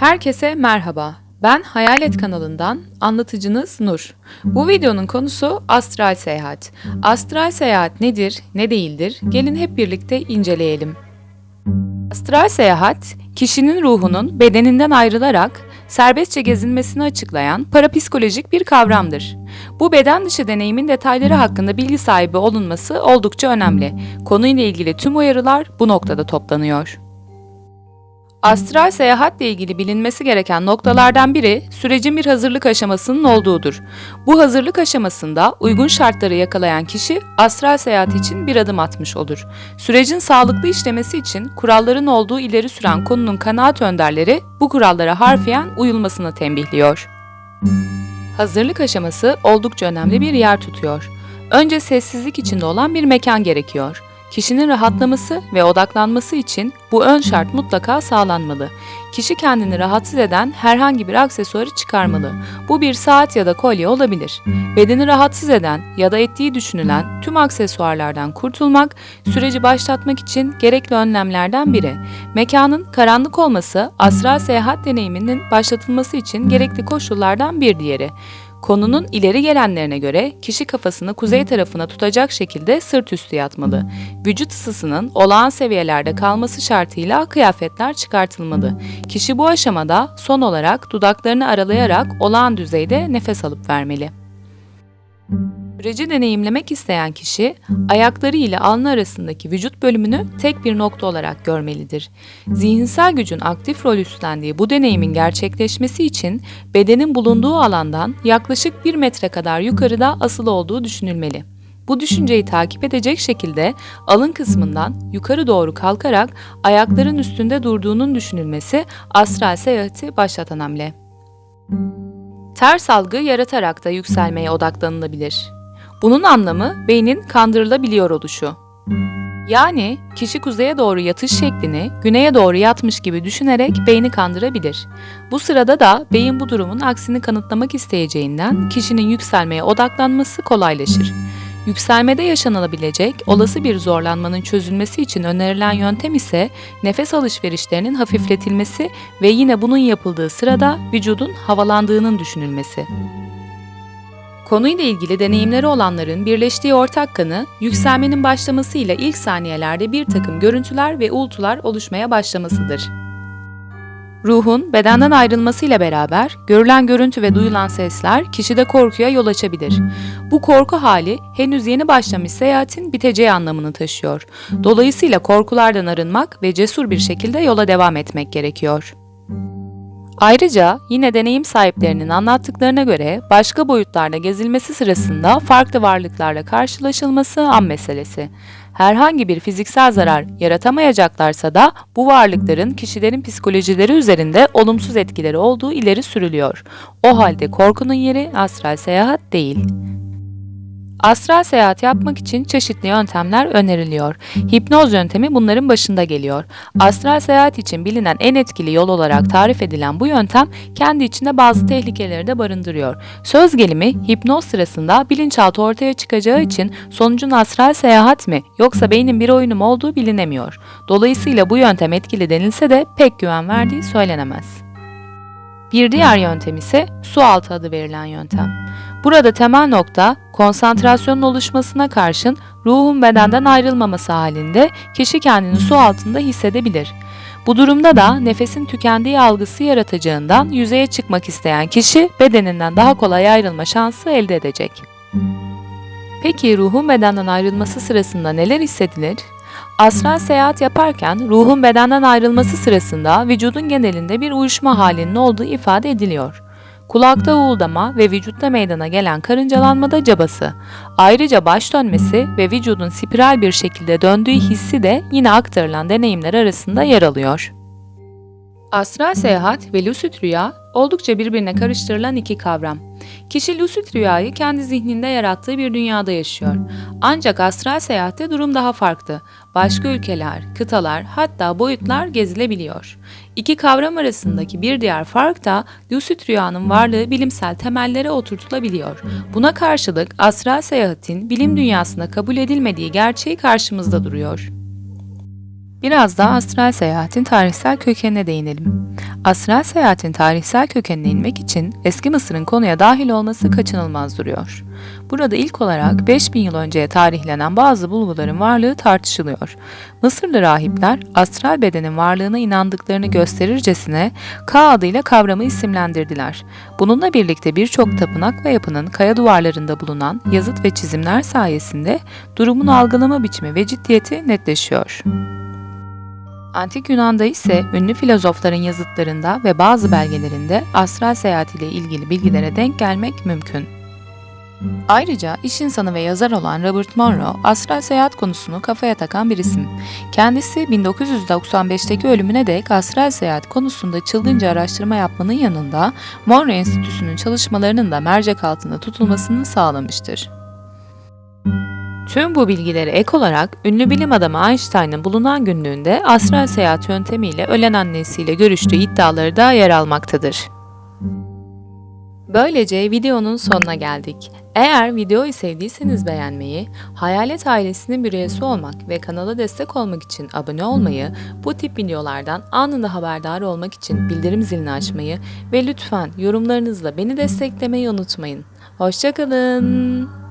Herkese merhaba. Ben Hayalet kanalından anlatıcınız Nur. Bu videonun konusu astral seyahat. Astral seyahat nedir, ne değildir? Gelin hep birlikte inceleyelim. Astral seyahat, kişinin ruhunun bedeninden ayrılarak serbestçe gezinmesini açıklayan parapsikolojik bir kavramdır. Bu beden dışı deneyimin detayları hakkında bilgi sahibi olunması oldukça önemli. Konuyla ilgili tüm uyarılar bu noktada toplanıyor. Astral seyahatle ilgili bilinmesi gereken noktalardan biri sürecin bir hazırlık aşamasının olduğudur. Bu hazırlık aşamasında uygun şartları yakalayan kişi astral seyahat için bir adım atmış olur. Sürecin sağlıklı işlemesi için kuralların olduğu ileri süren konunun kanaat önderleri bu kurallara harfiyen uyulmasını tembihliyor. Hazırlık aşaması oldukça önemli bir yer tutuyor. Önce sessizlik içinde olan bir mekan gerekiyor. Kişinin rahatlaması ve odaklanması için bu ön şart mutlaka sağlanmalı. Kişi kendini rahatsız eden herhangi bir aksesuarı çıkarmalı. Bu bir saat ya da kolye olabilir. Bedeni rahatsız eden ya da ettiği düşünülen tüm aksesuarlardan kurtulmak, süreci başlatmak için gerekli önlemlerden biri. Mekanın karanlık olması, astral seyahat deneyiminin başlatılması için gerekli koşullardan bir diğeri. Konunun ileri gelenlerine göre kişi kafasını kuzey tarafına tutacak şekilde sırt üstü yatmalı. Vücut ısısının olağan seviyelerde kalması şartıyla kıyafetler çıkartılmalı. Kişi bu aşamada son olarak dudaklarını aralayarak olağan düzeyde nefes alıp vermeli. Süreci deneyimlemek isteyen kişi ayakları ile alnı arasındaki vücut bölümünü tek bir nokta olarak görmelidir. Zihinsel gücün aktif rol üstlendiği bu deneyimin gerçekleşmesi için bedenin bulunduğu alandan yaklaşık 1 metre kadar yukarıda asılı olduğu düşünülmeli. Bu düşünceyi takip edecek şekilde alın kısmından yukarı doğru kalkarak ayakların üstünde durduğunun düşünülmesi astral seyahati başlatan hamle. Ters algı yaratarak da yükselmeye odaklanılabilir. Bunun anlamı beynin kandırılabiliyor oluşu. Yani kişi kuzeye doğru yatış şeklini güneye doğru yatmış gibi düşünerek beyni kandırabilir. Bu sırada da beyin bu durumun aksini kanıtlamak isteyeceğinden kişinin yükselmeye odaklanması kolaylaşır. Yükselmede yaşanılabilecek olası bir zorlanmanın çözülmesi için önerilen yöntem ise nefes alışverişlerinin hafifletilmesi ve yine bunun yapıldığı sırada vücudun havalandığının düşünülmesi. Konuyla ilgili deneyimleri olanların birleştiği ortak kanı, yükselmenin başlamasıyla ilk saniyelerde bir takım görüntüler ve uğultular oluşmaya başlamasıdır. Ruhun bedenden ayrılmasıyla beraber görülen görüntü ve duyulan sesler kişide korkuya yol açabilir. Bu korku hali henüz yeni başlamış seyahatin biteceği anlamını taşıyor. Dolayısıyla korkulardan arınmak ve cesur bir şekilde yola devam etmek gerekiyor. Ayrıca yine deneyim sahiplerinin anlattıklarına göre başka boyutlarda gezilmesi sırasında farklı varlıklarla karşılaşılması an meselesi. Herhangi bir fiziksel zarar yaratamayacaklarsa da bu varlıkların kişilerin psikolojileri üzerinde olumsuz etkileri olduğu ileri sürülüyor. O halde korkunun yeri astral seyahat değil. Astral seyahat yapmak için çeşitli yöntemler öneriliyor. Hipnoz yöntemi bunların başında geliyor. Astral seyahat için bilinen en etkili yol olarak tarif edilen bu yöntem kendi içinde bazı tehlikeleri de barındırıyor. Söz gelimi hipnoz sırasında bilinçaltı ortaya çıkacağı için sonucun astral seyahat mi yoksa beynin bir oyunu mu olduğu bilinemiyor. Dolayısıyla bu yöntem etkili denilse de pek güven verdiği söylenemez. Bir diğer yöntem ise su altı adı verilen yöntem. Burada temel nokta konsantrasyonun oluşmasına karşın ruhun bedenden ayrılmaması halinde kişi kendini su altında hissedebilir. Bu durumda da nefesin tükendiği algısı yaratacağından yüzeye çıkmak isteyen kişi bedeninden daha kolay ayrılma şansı elde edecek. Peki ruhun bedenden ayrılması sırasında neler hissedilir? Astral seyahat yaparken ruhun bedenden ayrılması sırasında vücudun genelinde bir uyuşma halinin olduğu ifade ediliyor. Kulakta uğuldama ve vücutta meydana gelen karıncalanmada cabası. Ayrıca baş dönmesi ve vücudun spiral bir şekilde döndüğü hissi de yine aktarılan deneyimler arasında yer alıyor. Astral seyahat ve lucid rüya oldukça birbirine karıştırılan iki kavram. Kişi lucid rüyayı kendi zihninde yarattığı bir dünyada yaşıyor. Ancak astral seyahatte durum daha farklı. Başka ülkeler, kıtalar hatta boyutlar gezilebiliyor. İki kavram arasındaki bir diğer fark da lucid rüyanın varlığı bilimsel temellere oturtulabiliyor. Buna karşılık astral seyahatin bilim dünyasında kabul edilmediği gerçeği karşımızda duruyor. Biraz daha astral seyahatin tarihsel kökenine değinelim. Astral seyahatin tarihsel kökenine inmek için eski Mısır'ın konuya dahil olması kaçınılmaz duruyor. Burada ilk olarak 5000 yıl önceye tarihlenen bazı bulguların varlığı tartışılıyor. Mısırlı rahipler astral bedenin varlığına inandıklarını gösterircesine Ka adıyla kavramı isimlendirdiler. Bununla birlikte birçok tapınak ve yapının kaya duvarlarında bulunan yazıt ve çizimler sayesinde durumun algılama biçimi ve ciddiyeti netleşiyor. Antik Yunan'da ise ünlü filozofların yazıtlarında ve bazı belgelerinde astral seyahat ile ilgili bilgilere denk gelmek mümkün. Ayrıca iş insanı ve yazar olan Robert Monroe, astral seyahat konusunu kafaya takan bir isim. Kendisi 1995'teki ölümüne dek astral seyahat konusunda çılgınca araştırma yapmanın yanında Monroe Enstitüsü'nün çalışmalarının da mercek altında tutulmasını sağlamıştır. Tüm bu bilgilere ek olarak ünlü bilim adamı Einstein'ın bulunan günlüğünde astral seyahat yöntemiyle ölen annesiyle görüştüğü iddiaları da yer almaktadır. Böylece videonun sonuna geldik. Eğer videoyu sevdiyseniz beğenmeyi, Hayalet ailesinin bir üyesi olmak ve kanala destek olmak için abone olmayı, bu tip videolardan anında haberdar olmak için bildirim zilini açmayı ve lütfen yorumlarınızla beni desteklemeyi unutmayın. Hoşçakalın.